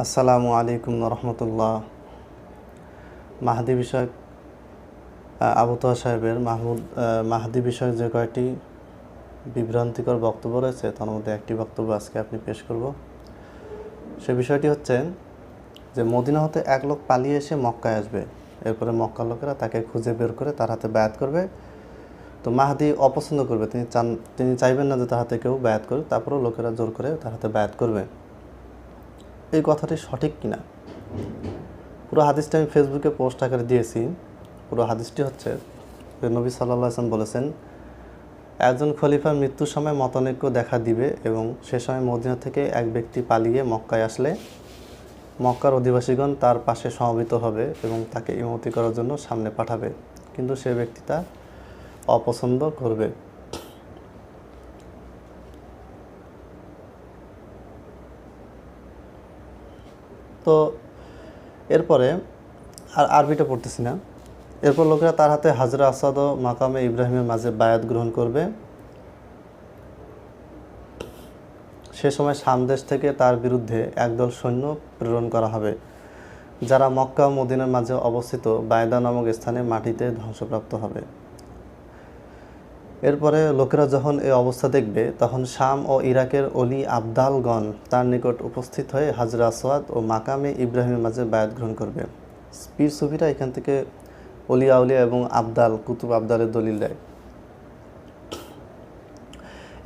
আসসালামু আলাইকুম রহমতুল্লাহ মাহাদি বিষয়ক আহ, আবু তোহা সাহেবের মাহমুদ মাহাদি বিষয়ক যে কয়েকটি বিভ্রান্তিকর বক্তব্য রয়েছে তার মধ্যে একটি বক্তব্য আজকে আপনি পেশ করব। সে বিষয়টি হচ্ছে যে মদিনা হতে এক লোক পালিয়ে এসে মক্কায় আসবে। এরপরে মক্কার লোকেরা তাকে খুঁজে বের করে তার হাতে ব্যায়াত করবে। তো মাহাদি অপছন্দ করবে তিনি চান তিনি চাইবেন না যে তার হাতে কেউ ব্যায়াত করুক তারপরেও লোকেরা জোর করে তার হাতে ব্যায়াত করবে। এই কথাটি সঠিক কিনা? পুরো হাদিসটি আমি ফেসবুকে পোস্ট আকারে দিয়েছি। পুরো হাদিসটি হচ্ছে নবী সাল্লাহ আসলাম বলেছেন, একজন খলিফার মৃত্যুর সময় মতানৈক্য দেখা দিবে এবং সে সময় মদিনা থেকে এক ব্যক্তি পালিয়ে মক্কায় আসলে মক্কার অধিবাসীগণ তার পাশে সমবেত হবে এবং তাকে ইমতি করার জন্য সামনে পাঠাবে। কিন্তু সে ব্যক্তি তা অপছন্দ করবে। তো এরপরে আর আরবিটা পড়তেছি না। এরপর লোকেরা তার হাতে হাজরা আসাদ ও মাকামে ইব্রাহিমের মাঝে বায়াত গ্রহণ করবে। সে সময় সামদেশ থেকে তার বিরুদ্ধে একদল সৈন্য প্রেরণ করা হবে, যারা মক্কা ও মদিনার মাঝে অবস্থিত বায়দা নামক স্থানে মাটিতে ধ্বংসপ্রাপ্ত হবে। এরপরে লোকেরা যখন এই অবস্থা দেখবে, তখন শাম ও ইরাকের অলি আবদালগণ তার নিকট উপস্থিত হয়ে হাজরা আসওয়াদ ও মাকামে ইব্রাহিমের মাঝে বায়াত গ্রহণ করবে। পীর সুফিরা এখান থেকে অলিয়া উলিয়া এবং আবদাল, কুতুব আবদালের দলিল দেয়।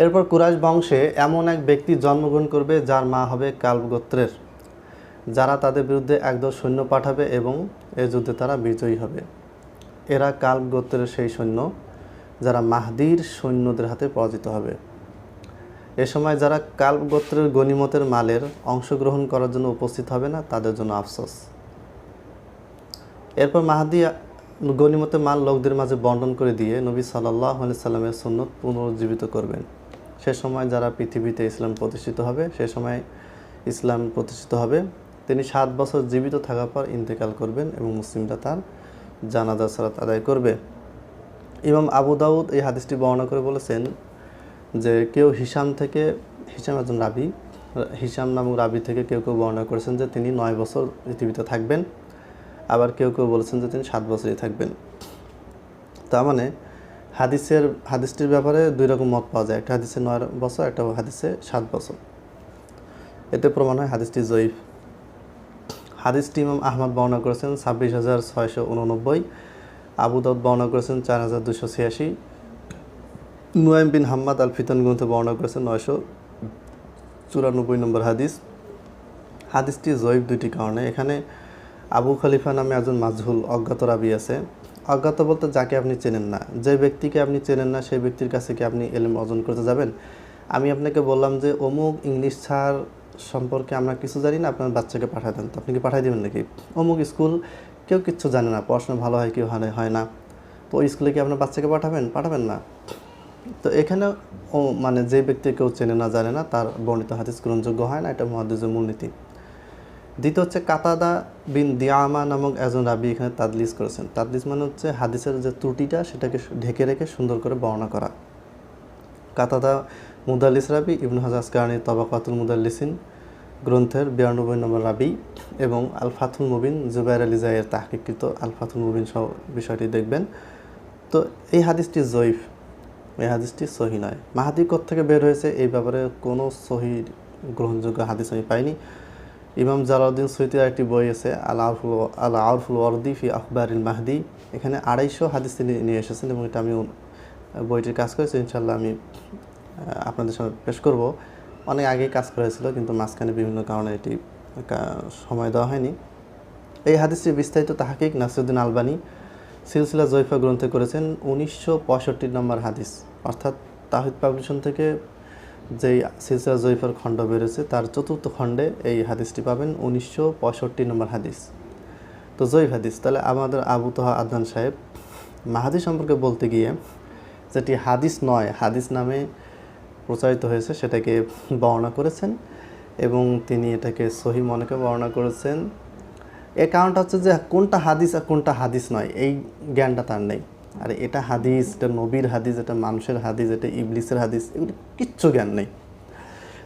এরপর কুরাইশ বংশে এমন এক ব্যক্তি জন্মগ্রহণ করবে, যার মা হবে কাল্ব গোত্রের যারা তাদের বিরুদ্ধে একদল সৈন্য পাঠাবে এবং এ যুদ্ধে তারা বিজয়ী হবে। এরা কাল্ব গোত্রের সেই সৈন্য। যারা মাহদির সৈন্যদের হাতে পরাজিত হবে। এ সময় যারা কাল্ব গোত্রের গনিমতের মালের অংশগ্রহণ করার জন্য উপস্থিত হবে না, তাদের জন্য আফসোস। এরপর মাহাদি গনিমতের মাল লোকদের মাঝে বন্টন করে দিয়ে নবী সাল্লাহ সাল্লামের সুন্নত পুনরুজ্জীবিত করবেন। সে সময় যারা পৃথিবীতে ইসলাম প্রতিষ্ঠিত হবে, সে সময় ইসলাম প্রতিষ্ঠিত হবে। তিনি সাত বছর জীবিত থাকার পর ইন্তেকাল করবেন এবং মুসলিমরা তার জানাজা সালাত আদায় করবে। ইমাম আবু দাউদ এই হাদিসটি বর্ণনা করে বলেছেন যে কেউ হিসাম থেকে হিসাম একজন রাবি হিসাম নামক রাবি থেকে কেউ কেউ বর্ণনা করেছেন যে তিনি নয় বছর পৃথিবীতে থাকবেন, আবার কেউ কেউ বলেছেন যে তিনি সাত বছরই থাকবেন। তার মানে হাদিসের, হাদিসটির ব্যাপারে দুই রকম মত পাওয়া যায়, একটা হাদিসে নয় বছর, একটা হাদিসে সাত বছর। এতে প্রমাণ হয় হাদিসটি জয়ীফ। হাদিসটি ইমাম আহমদ বর্ণনা করেছেন ছাব্বিশ হাজার ছয়শো উননব্বই আবু দাউদ বর্ণনা করেছেন চার হাজার দুশো ছিয়াশি। নুয়াইম বিন হাম্মাদ আল ফিতন গ্রন্থে বর্ণনা করেছেন নয়শো চুরানব্বই নম্বর হাদিস। হাদিসটি জয়ীফ দুইটি কারণে। এখানে আবু খলিফা নামে একজন মাজহুল অজ্ঞাত রাবি আছে। অজ্ঞাত বলতে যাকে আপনি চেনেন না। যে ব্যক্তিকে আপনি চেনেন না, সেই ব্যক্তির কাছে কি আপনি এলেম অর্জন করতে যাবেন? আমি আপনাকে বললাম যে অমুক ইংলিশ ছাড় সম্পর্কে আমরা কিছু জানি না, আপনার বাচ্চাকে পাঠায় দেন। তো আপনি কি পাঠাই দেবেন নাকি? অমুক স্কুল কেউ কিচ্ছু জানে না, পড়াশোনা ভালো হয় কেউ হয় হয় না। তো ওই স্কুলে কি আপনার বাচ্চাকে পাঠাবেন? পাঠাবেন না। তো এখানে ও মানে যে ব্যক্তি কেউ চেনে না, জানে না, তার বর্ণিত হাদিস গ্রহণযোগ্য হয় না, এটা মহাদিসের মূলনীতি। দ্বিতীয় হচ্ছে কাতাদা বিন দিয়ামা নামক একজন রাবি এখানে তাদলিস করেছেন। তাদলিস মানে হচ্ছে হাদিসের যে ত্রুটিটা, সেটাকে ঢেকে রেখে সুন্দর করে বর্ণনা করা। কাতাদা মুদাল্লিস রাবি, ইবনু হাজাজ কারণী, তবাকাতুল মুদাল্লিসিন গ্রন্থের বিরানব্বই নম্বর রাবি এবং আল ফাথুল মুবিন জুবাইর আলী জাইয়ের তাহকিকৃত আল ফাথুল মুবিন সহ বিষয়টি দেখবেন। তো এই হাদিসটি জয়ীফ, এই হাদিসটি সহি নয়। মাহাদি থেকে বের হয়েছে এই ব্যাপারে কোনো সহি গ্রহণযোগ্য হাদিস আমি পাইনি। ইমাম জালাউদ্দিন সৈতির একটি বই আছে আল আউফুল আল আউফুল ওয়ারদি ফি আখবরিল মাহদি। এখানে আড়াইশো হাদিস তিনি নিয়ে এসেছেন এবং এটা আমি বইটির কাজ করেছি। ইনশাল্লাহ আমি আপনাদের সামনে পেশ করব। অনেক আগেই কাজ করা হয়েছিল, কিন্তু মাঝখানে বিভিন্ন কারণে এটি সময় দেওয়া হয়নি। এই হাদিসটি বিস্তারিত তাহাকিক নাসিরুদ্দিন আলবানি সিলসিলা জৈফা গ্রন্থে করেছেন। উনিশশো পঁয়ষট্টি নম্বর হাদিস, অর্থাৎ তাহিদ পাবলিশন থেকে যেই সিলসিলা জৈফার খণ্ড বেরোছে তার চতুর্থ খণ্ডে এই হাদিসটি পাবেন উনিশশো পঁয়ষট্টি নম্বর হাদিস। তো জৈফ হাদিস, তাহলে আমাদের আবু তোহা আদনান সাহেব মাহাদি সম্পর্কে বলতে গিয়ে যেটি হাদিস নয়, হাদিস নামে প্রচারিত হয়েছে, সেটাকে বর্ণনা করেছেন এবং তিনি এটাকে সহি মনেকে বর্ণনা করেছেন। এর কারণটা হচ্ছে যে কোনটা হাদিস আর কোনটা হাদিস নয়, এই জ্ঞানটা তার নেই। আর এটা হাদিস, এটা নবীর হাদিস, এটা মানুষের হাদিস, এটা ইবলিসের হাদিস, এগুলি কিচ্ছু জ্ঞান নেই।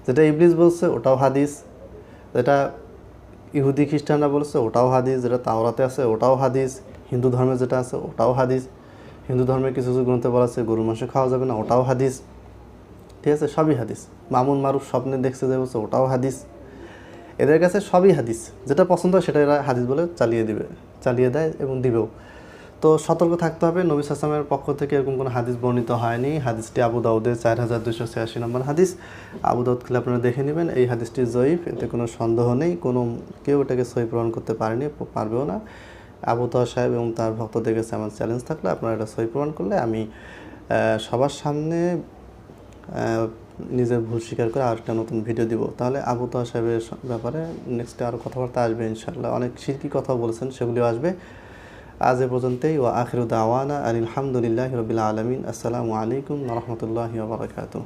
যেটা ইবলিস বলছে ওটাও হাদিস, যেটা ইহুদি খ্রিস্টানরা বলছে ওটাও হাদিস, যেটা তাওরাতে আছে ওটাও হাদিস, হিন্দু ধর্মে যেটা আছে ওটাও হাদিস। হিন্দু ধর্মের কিছু কিছু গ্রন্থে বলা আছে গরু মাংস খাওয়া যাবে না, ওটাও হাদিস। ঠিক আছে? সবই হাদিস। মামুন মারুফ স্বপ্নে দেখছে যে বলছে, ওটাও হাদিস। এদের কাছে সবই হাদিস। যেটা পছন্দ হয় সেটা এরা হাদিস বলে চালিয়ে দিবে, চালিয়ে দেয় এবং দিবেও। তো সতর্ক থাকতে হবে। নবী সাসলামের পক্ষ থেকে এরকম কোনো হাদিস বর্ণিত হয়নি। হাদিসটি আবু দাউদের চার হাজার দুশো ছিয়াশি নম্বর হাদিস। আবু দাউদ খুলে আপনারা দেখে নেবেন, এই হাদিসটি জয়ীফ, এতে কোনো সন্দেহ নেই। কোনো কেউ এটাকে সই প্রমাণ করতে পারেনি, পারবেও না। আবু তাহ সাহেব এবং তার ভক্তদের কাছে আমার চ্যালেঞ্জ থাকলে, আপনারা এটা সই প্রমাণ করলে আমি সবার সামনে নিজের ভুল স্বীকার করে আরেকটা নতুন ভিডিও দিব। তাহলে আবু তোহা সাহেবের ব্যাপারে নেক্সটে আরও কথাবার্তা আসবে ইনশাল্লাহ অনেক শিল্পী কথা বলেছেন, সেগুলিও আসবে। আজ এ পর্যন্তই ও আখিরুদ আওয়ানা আলহামদুলিল্লাহ রবিল আলমিন। আসসালামু আলাইকুম রহমতুল্লাহ বারকাতুহ।